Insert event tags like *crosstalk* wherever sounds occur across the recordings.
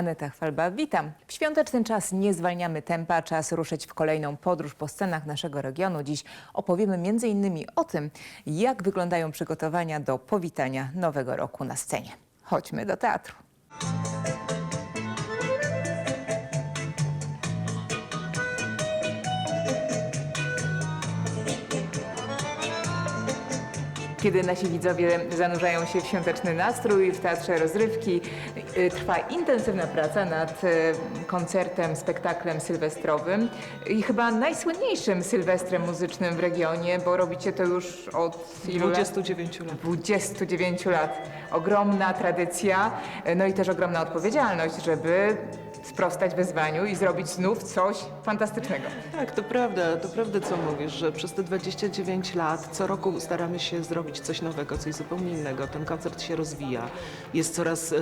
Aneta Chwalba, witam. W świąteczny czas nie zwalniamy tempa, czas ruszyć w kolejną podróż po scenach naszego regionu. Dziś opowiemy m.in. o tym, jak wyglądają przygotowania do powitania nowego roku na scenie. Chodźmy do teatru. Kiedy nasi widzowie zanurzają się w świąteczny nastrój, w Teatrze Rozrywki, y, trwa intensywna praca nad y, koncertem, spektaklem sylwestrowym i chyba najsłynniejszym sylwestrem muzycznym w regionie, bo robicie to już od ilu lat? 29 lat. 29 lat. Ogromna tradycja, y, no i też ogromna odpowiedzialność, żeby sprostać wyzwaniu i zrobić znów coś fantastycznego. Tak, to prawda, to prawda co mówisz, że przez te 29 lat co roku staramy się zrobić coś nowego, coś zupełnie innego. Ten koncert się rozwija, jest coraz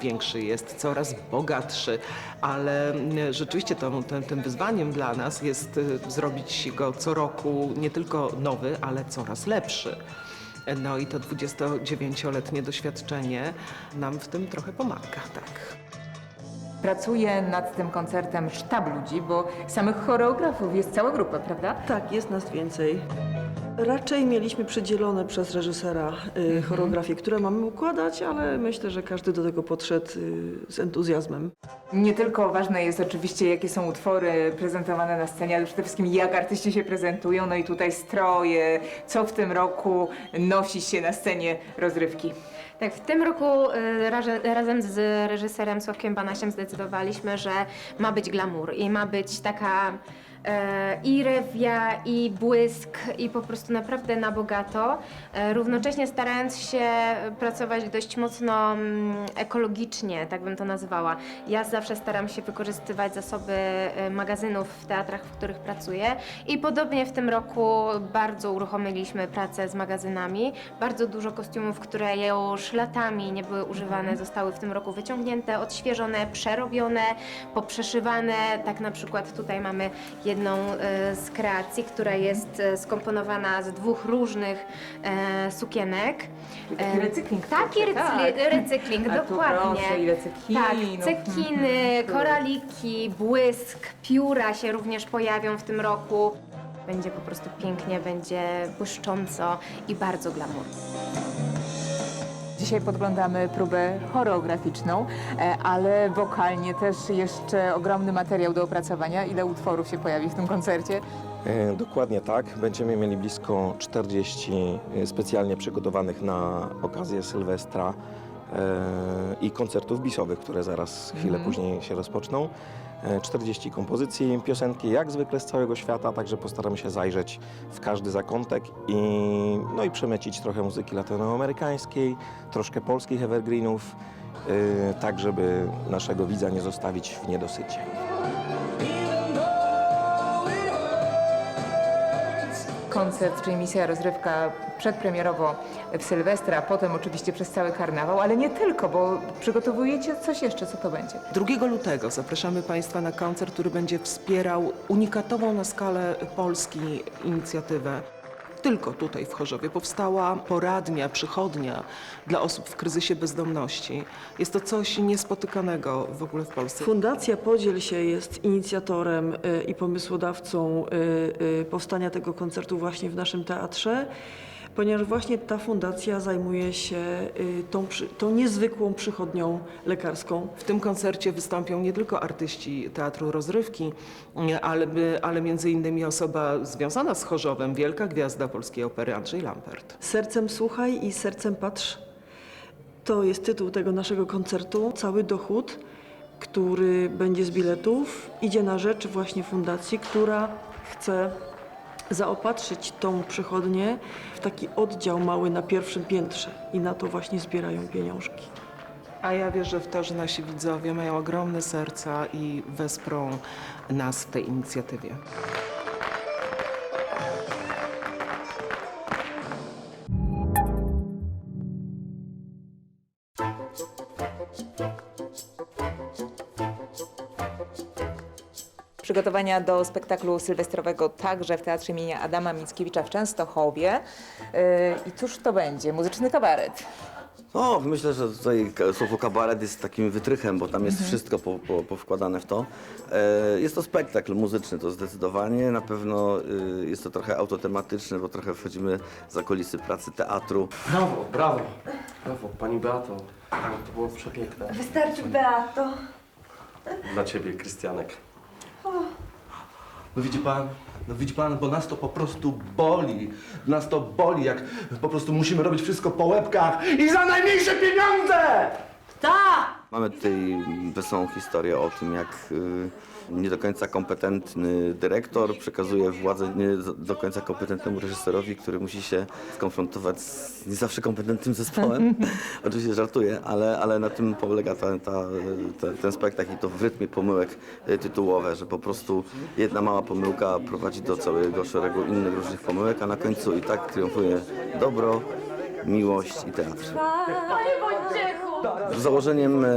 większy, jest coraz bogatszy, ale rzeczywiście to, tym, tym wyzwaniem dla nas jest e, zrobić go co roku nie tylko nowy, ale coraz lepszy. No i to 29-letnie doświadczenie nam w tym trochę pomaga, tak. Pracuje nad tym koncertem sztab ludzi, bo samych choreografów jest cała grupa, prawda? Tak, jest nas więcej. Raczej mieliśmy przydzielone przez reżysera y, choreografię, które mamy układać, ale myślę, że każdy do tego podszedł y, z entuzjazmem. Nie tylko ważne jest oczywiście, jakie są utwory prezentowane na scenie, ale przede wszystkim jak artyści się prezentują, no i tutaj stroje, co w tym roku nosi się na scenie rozrywki. Tak, w tym roku y, raże- razem z reżyserem Sławkiem Banasiem zdecydowaliśmy, że ma być glamour i ma być taka e, i rewia, i błysk, i po prostu naprawdę na bogato. E, równocześnie starając się pracować dość mocno mm, ekologicznie, tak bym to nazywała. Ja zawsze staram się wykorzystywać zasoby e, magazynów w teatrach, w których pracuję i podobnie w tym roku bardzo uruchomiliśmy pracę z magazynami. Bardzo dużo kostiumów, które już latami nie były używane, zostały w tym roku wyciągnięte, odświeżone, przerobione, poprzeszywane. Tak na przykład tutaj mamy jedną e, z kreacji, która jest e, skomponowana z dwóch różnych e, sukienek. Taki recykling Taki tak. recykling, A dokładnie. proszę, ile cekinów. Tak, cekiny, koraliki, błysk, pióra się również pojawią w tym roku. Będzie po prostu pięknie, będzie błyszcząco i bardzo glamour. Dzisiaj podglądamy próbę choreograficzną, e, ale wokalnie też jeszcze ogromny materiał do opracowania. Ile utworów się pojawi w tym koncercie? E, Dokładnie tak. Będziemy mieli blisko 40 specjalnie przygotowanych na okazję Sylwestra e, i koncertów bisowych, które zaraz chwilę później się rozpoczną. E, 40 kompozycji, piosenki jak zwykle z całego świata, także postaramy się zajrzeć w każdy zakątek i, no i przemycić trochę muzyki latynoamerykańskiej, troszkę polskich evergreenów, e, tak żeby naszego widza nie zostawić w niedosycie. Koncert, czyli misja rozrywka przedpremierowo w Sylwestra, potem oczywiście przez cały karnawał, ale nie tylko, bo przygotowujecie coś jeszcze, co to będzie? 2 lutego zapraszamy Państwa na koncert, który będzie wspierał unikatową na skalę Polski inicjatywę. Tylko tutaj w Chorzowie powstała poradnia, przychodnia dla osób w kryzysie bezdomności. Jest to coś niespotykanego w ogóle w Polsce. Fundacja Podziel się jest inicjatorem y, i pomysłodawcą y, y, powstania tego koncertu właśnie w naszym teatrze, ponieważ właśnie ta fundacja zajmuje się y, tą, tą niezwykłą przychodnią lekarską. W tym koncercie wystąpią nie tylko artyści Teatru Rozrywki, ale, by- ale między innymi osoba związana z Chorzowem, wielka gwiazda polskiej opery Andrzej Lampert. Sercem słuchaj i sercem patrz. To jest tytuł tego naszego koncertu. Cały dochód, który będzie z biletów, idzie na rzecz właśnie fundacji, która chce zaopatrzyć tą przychodnię w taki oddział mały na pierwszym piętrze i na to właśnie zbierają pieniążki. A ja wierzę w to, że nasi widzowie mają ogromne serca i wesprą nas w tej inicjatywie. Przygotowania do spektaklu sylwestrowego także w Teatrze imienia Adama Mickiewicza w Częstochowie. Yy, I cóż to będzie? Muzyczny kabaret. O, myślę, że tutaj słowo kabaret jest takim wytrychem, bo tam jest wszystko po, po, powkładane w to. E, jest to spektakl muzyczny, to zdecydowanie. Na pewno y, jest to trochę autotematyczne, bo trochę wchodzimy za kulisy pracy teatru. Brawo, brawo, brawo, pani Beato. Tak, to było przepiękne. Wystarczy Beato. Dla ciebie, Krystianek. No widzi pan, no widzi pan, bo nas to po prostu boli. Nas to boli, jak po prostu musimy robić wszystko po łebkach i za najmniejsze pieniądze! Mamy tutaj wesołą historię o tym, jak y, nie do końca kompetentny dyrektor przekazuje władzę nie do końca kompetentnemu reżyserowi, który musi się skonfrontować z nie zawsze kompetentnym zespołem. *laughs* Oczywiście żartuję, ale, ale na tym polega ta, ta, ta, ten spektakl i to w rytmie pomyłek y, tytułowe, że po prostu jedna mała pomyłka prowadzi do całego szeregu innych różnych pomyłek, a na końcu i tak triumfuje dobro, miłość i teatr. Założeniem, e,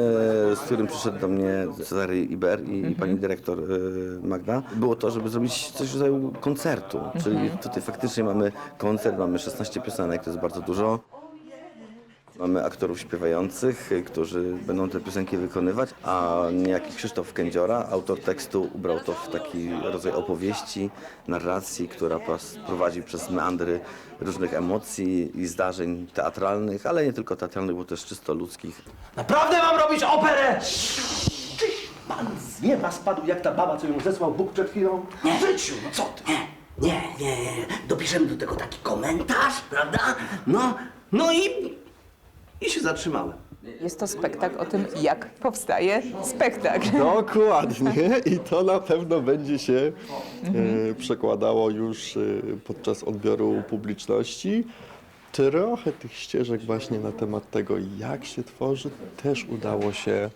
z którym przyszedł do mnie Cezary Iber i, i pani dyrektor e, Magda, było to, żeby zrobić coś w rodzaju koncertu. Czyli tutaj faktycznie mamy koncert, mamy 16 piosenek, to jest bardzo dużo. Mamy aktorów śpiewających, którzy będą te piosenki wykonywać, a niejaki Krzysztof Kędziora, autor tekstu, ubrał to w taki rodzaj opowieści, narracji, która prowadzi przez meandry różnych emocji i zdarzeń teatralnych, ale nie tylko teatralnych, bo też czysto ludzkich. Naprawdę mam robić operę! Czyś pan z nieba spadł jak ta baba, co ją zesłał Bóg przed chwilą? Nie. W życiu, no co ty? Nie, nie, nie, nie. Dopiszemy do tego taki komentarz, prawda? No, no i... I się zatrzymałem. Jest to spektakl o tym, jak powstaje spektakl. Dokładnie i to na pewno będzie się e, przekładało już e, podczas odbioru publiczności. Trochę tych ścieżek właśnie na temat tego, jak się tworzy, też udało się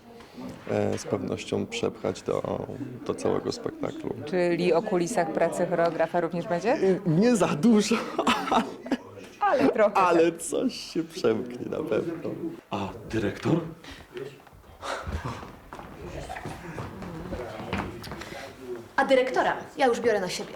e, z pewnością przepchać do, do całego spektaklu. Czyli o kulisach pracy choreografa również będzie? E, Nie za dużo, *laughs* Ale trochę. ale coś się przemknie na pewno. A dyrektor? A dyrektora ja już biorę na siebie.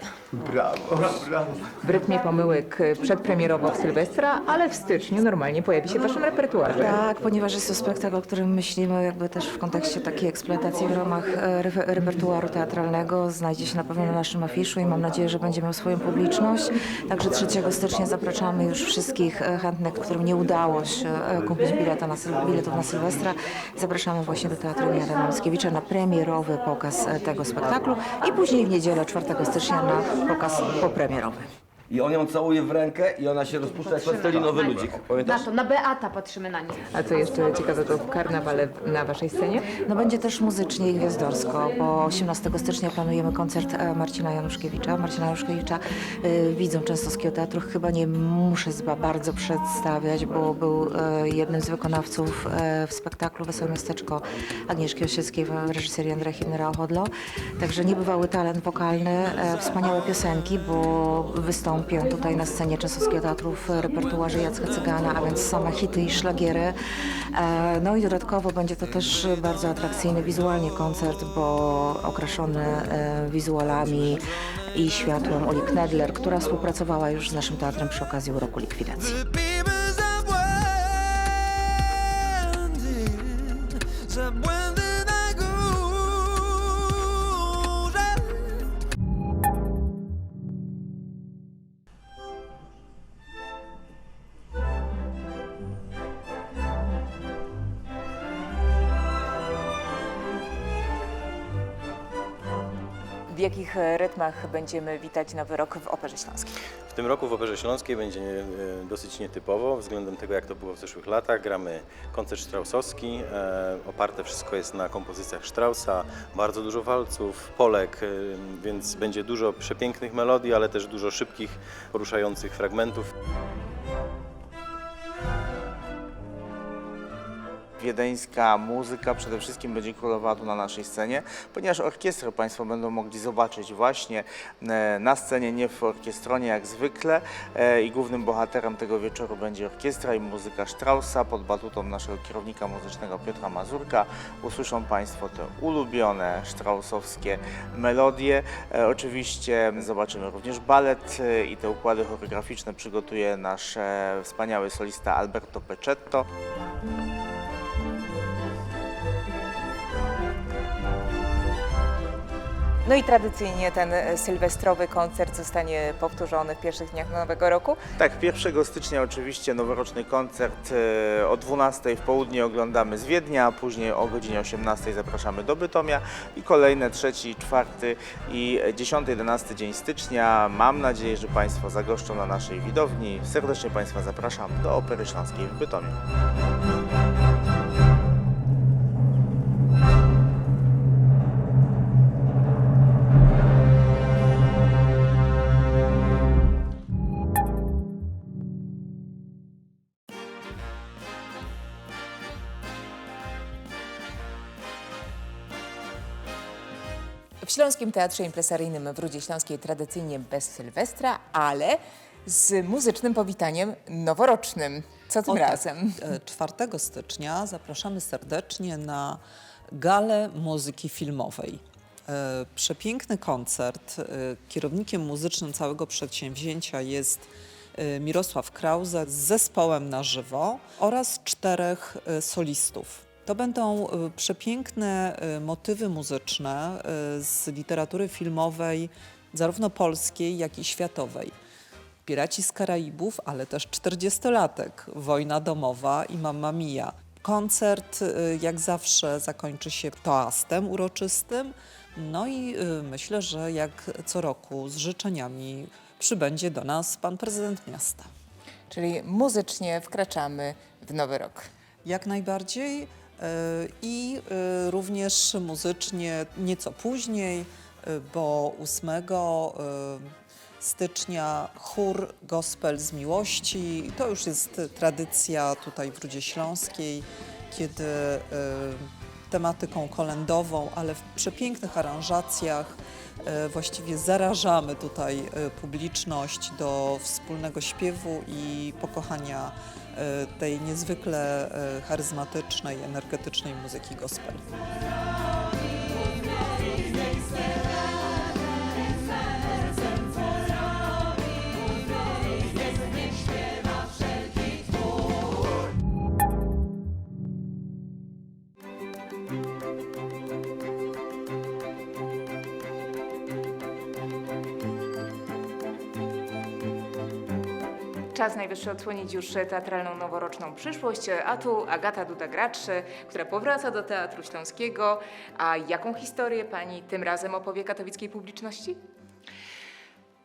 W rytmie pomyłek przedpremierowo w Sylwestra, ale w styczniu normalnie pojawi się w waszym repertuarze. Tak, ponieważ jest to spektakl, o którym myślimy jakby też w kontekście takiej eksploatacji w ramach e, refe- repertuaru teatralnego. Znajdzie się na pewno na naszym afiszu i mam nadzieję, że będzie miał swoją publiczność. Także 3 stycznia zapraszamy już wszystkich e, chętnych, którym nie udało się e, kupić bileta na, biletów na Sylwestra. Zapraszamy właśnie do Teatru Jana Mickiewicza na premierowy pokaz tego spektaklu i później w niedzielę 4 stycznia na pokaz popremierowy. I on ją całuje w rękę i ona się rozpuszcza jak plastelinowy ludzik. Pamiętasz? Na to, na Beata patrzymy na nie. A co jeszcze ciekawego w karnawale na waszej scenie? No będzie też muzycznie i gwiazdorsko, bo 18 stycznia planujemy koncert e, Marcina Januszkiewicza. Marcina Januszkiewicza y, widzą Częstochowskiego Teatru. Chyba nie muszę zba bardzo przedstawiać, bo był e, jednym z wykonawców e, w spektaklu Wesołe Miasteczko Agnieszki Osieckiej w reżyserii Andrzeja Himnera-Ochotlo. Także niebywały talent wokalny, e, wspaniałe piosenki, bo wystąpią tutaj na scenie Częstochowskiego Teatru w repertuarze Jacka Cygana, a więc same hity i szlagiery. E, No i dodatkowo będzie to też bardzo atrakcyjny wizualnie koncert, bo okraszony e, wizualami i światłem Uli Knedler, która współpracowała już z naszym teatrem przy okazji Roku Likwidacji. Jakich e, rytmach będziemy witać nowy rok w Operze Śląskiej? W tym roku w Operze Śląskiej będzie e, dosyć nietypowo względem tego, jak to było w zeszłych latach. Gramy koncert straussowski, e, oparte wszystko jest na kompozycjach Straussa, bardzo dużo walców, polek, więc będzie dużo przepięknych melodii, ale też dużo szybkich, poruszających fragmentów. Wiedeńska muzyka przede wszystkim będzie królowała tu na naszej scenie, ponieważ orkiestrę Państwo będą mogli zobaczyć właśnie e, na scenie, nie w orkiestronie jak zwykle e, i głównym bohaterem tego wieczoru będzie orkiestra i muzyka Straussa pod batutą naszego kierownika muzycznego Piotra Mazurka. Usłyszą Państwo te ulubione straussowskie melodie. E, Oczywiście zobaczymy również balet i te układy choreograficzne przygotuje nasz wspaniały solista Alberto Peczetto. No i tradycyjnie ten e, sylwestrowy koncert zostanie powtórzony w pierwszych dniach Nowego Roku. Tak, 1 stycznia oczywiście noworoczny koncert e, o 12 w południe oglądamy z Wiednia, a później o godzinie 18 zapraszamy do Bytomia i kolejne 3, 4 i 10-11 dzień stycznia. Mam nadzieję, że Państwo zagoszczą na naszej widowni. Serdecznie Państwa zapraszam do Opery Śląskiej w Bytomiu. W Śląskim Teatrze Impresaryjnym w Rudzie Śląskiej tradycyjnie bez Sylwestra, ale z muzycznym powitaniem noworocznym. Co tym O tak, razem? e, 4 stycznia zapraszamy serdecznie na galę muzyki filmowej. E, Przepiękny koncert. E, Kierownikiem muzycznym całego przedsięwzięcia jest e, Mirosław Krause z zespołem na żywo oraz czterech e, solistów. To będą e, przepiękne e, motywy muzyczne e, z literatury filmowej, zarówno polskiej, jak i światowej. Piraci z Karaibów, ale też 40-latek, Wojna domowa i Mamma Mia. Koncert y, jak zawsze zakończy się toastem uroczystym, no i y, myślę, że jak co roku z życzeniami przybędzie do nas pan prezydent miasta. Czyli muzycznie wkraczamy w nowy rok. Jak najbardziej y, i y, również muzycznie nieco później, y, bo 8 y, stycznia chór Gospel z Miłości. To już jest tradycja tutaj w Rudzie Śląskiej, kiedy tematyką kolędową, ale w przepięknych aranżacjach właściwie zarażamy tutaj y, publiczność do wspólnego śpiewu i pokochania y, tej niezwykle charyzmatycznej, energetycznej muzyki gospel. Najwyższy odsłonić już teatralną noworoczną przyszłość, a tu Agata Duda-Gracz, która powraca do Teatru Śląskiego. A jaką historię pani tym razem opowie katowickiej publiczności?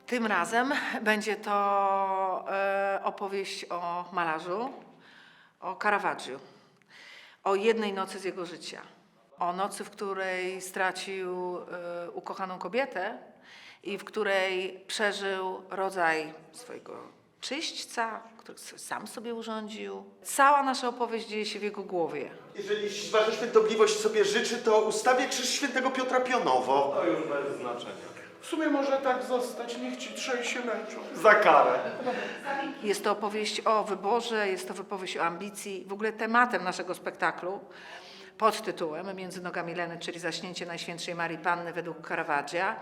Tym razem będzie to e, opowieść o malarzu, o Caravaggiu, o jednej nocy z jego życia. O nocy, w której stracił e, ukochaną kobietę i w której przeżył rodzaj swojego czyśćca, który sam sobie urządził. Cała nasza opowieść dzieje się w jego głowie. Jeżeli wasza świątobliwość sobie życzy, to ustawię krzyż świętego Piotra pionowo. To już bez znaczenia. W sumie może tak zostać, niech ci trzej się męczą. Za karę. Jest to opowieść o wyborze, jest to opowieść o ambicji. W ogóle tematem naszego spektaklu pod tytułem Między nogami Leny, czyli Zaśnięcie Najświętszej Marii Panny według Caravaggia.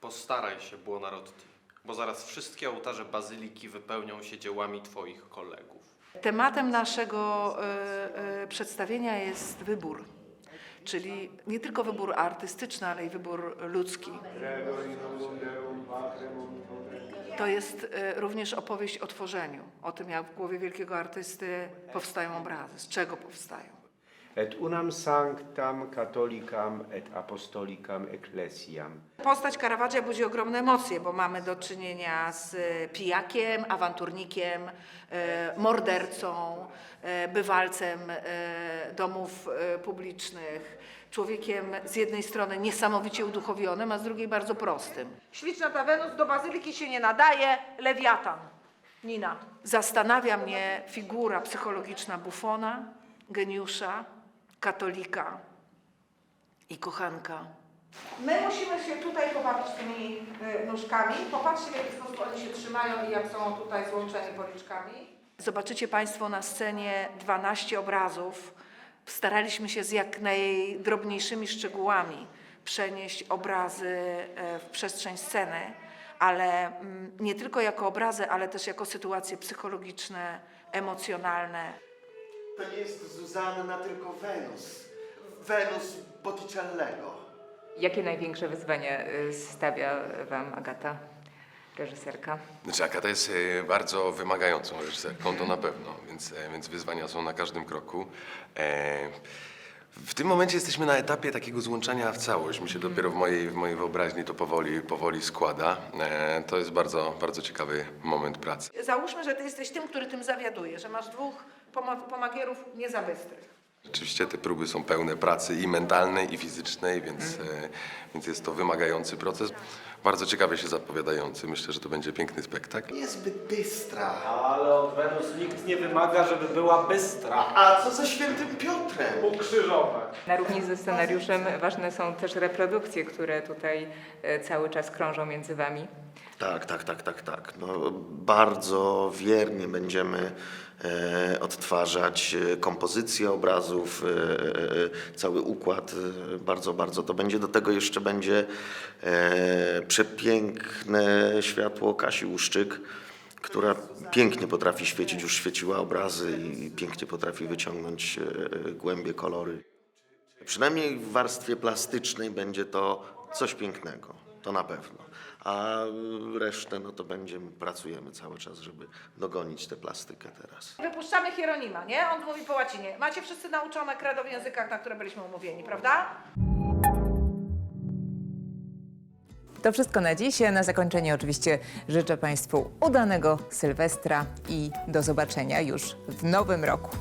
Postaraj się, Buonarroti, bo zaraz wszystkie ołtarze bazyliki wypełnią się dziełami Twoich kolegów. Tematem naszego y, y, przedstawienia jest wybór, czyli nie tylko wybór artystyczny, ale i wybór ludzki. To jest y, również opowieść o tworzeniu, o tym, jak w głowie wielkiego artysty powstają obrazy, z czego powstają. Et unam sanctam catholicam et apostolicam ecclesiam. Postać Caravaggia budzi ogromne emocje, bo mamy do czynienia z e, pijakiem, awanturnikiem, e, mordercą, e, bywalcem e, domów e, publicznych, człowiekiem z jednej strony niesamowicie uduchowionym, a z drugiej bardzo prostym. Śliczna ta Wenus do bazyliki się nie nadaje, lewiatan. Nina. Zastanawia mnie figura psychologiczna Buffona, geniusza, katolika i kochanka. My musimy się tutaj pobawić tymi y, nóżkami. Popatrzcie, w jaki sposób oni się trzymają i jak są tutaj złączeni policzkami. Zobaczycie Państwo na scenie 12 obrazów. Staraliśmy się z jak najdrobniejszymi szczegółami przenieść obrazy e, w przestrzeń sceny, ale mm, nie tylko jako obrazy, ale też jako sytuacje psychologiczne, emocjonalne. To nie jest Zuzanna, tylko Wenus. Wenus Botticellego. Jakie największe wyzwania y, stawia Wam Agata, reżyserka? Znaczy Agata jest e, bardzo wymagającą reżyserką, to na pewno, więc, e, więc wyzwania są na każdym kroku. E, W tym momencie jesteśmy na etapie takiego złączania w całość. Mi się dopiero w mojej, w mojej wyobraźni to powoli, powoli składa. E, To jest bardzo, bardzo ciekawy moment pracy. Załóżmy, że ty jesteś tym, który tym zawiaduje, że masz dwóch pomagierów nie za bystrych. Rzeczywiście te próby są pełne pracy i mentalnej, i fizycznej, więc, e, więc jest to wymagający proces. Bardzo ciekawie się zapowiadający. Myślę, że to będzie piękny spektakl. Niezbyt bystra. Ale od Wenus nikt nie wymaga, żeby była bystra. A co ze świętym Piotrem? Ukrzyżować. Na równi ze scenariuszem ważne są też reprodukcje, które tutaj y, cały czas krążą między Wami. Tak, tak, tak, tak, tak. No, bardzo wiernie będziemy e, odtwarzać e, kompozycję obrazów, e, e, cały układ. E, bardzo, bardzo to będzie. Do tego jeszcze będzie e, przepiękne światło Kasi Łuszczyk, która pięknie potrafi świecić, już świeciła obrazy i pięknie potrafi wyciągnąć e, głębie kolory. Przynajmniej w warstwie plastycznej będzie to coś pięknego, to na pewno. A resztę, no to będziemy, pracujemy cały czas, żeby dogonić tę plastykę teraz. Wypuszczamy Hieronima, nie? On mówi po łacinie. Macie wszyscy nauczone credo w językach, na które byliśmy umówieni, prawda? To wszystko na dziś. Na zakończenie oczywiście życzę Państwu udanego Sylwestra i do zobaczenia już w nowym roku.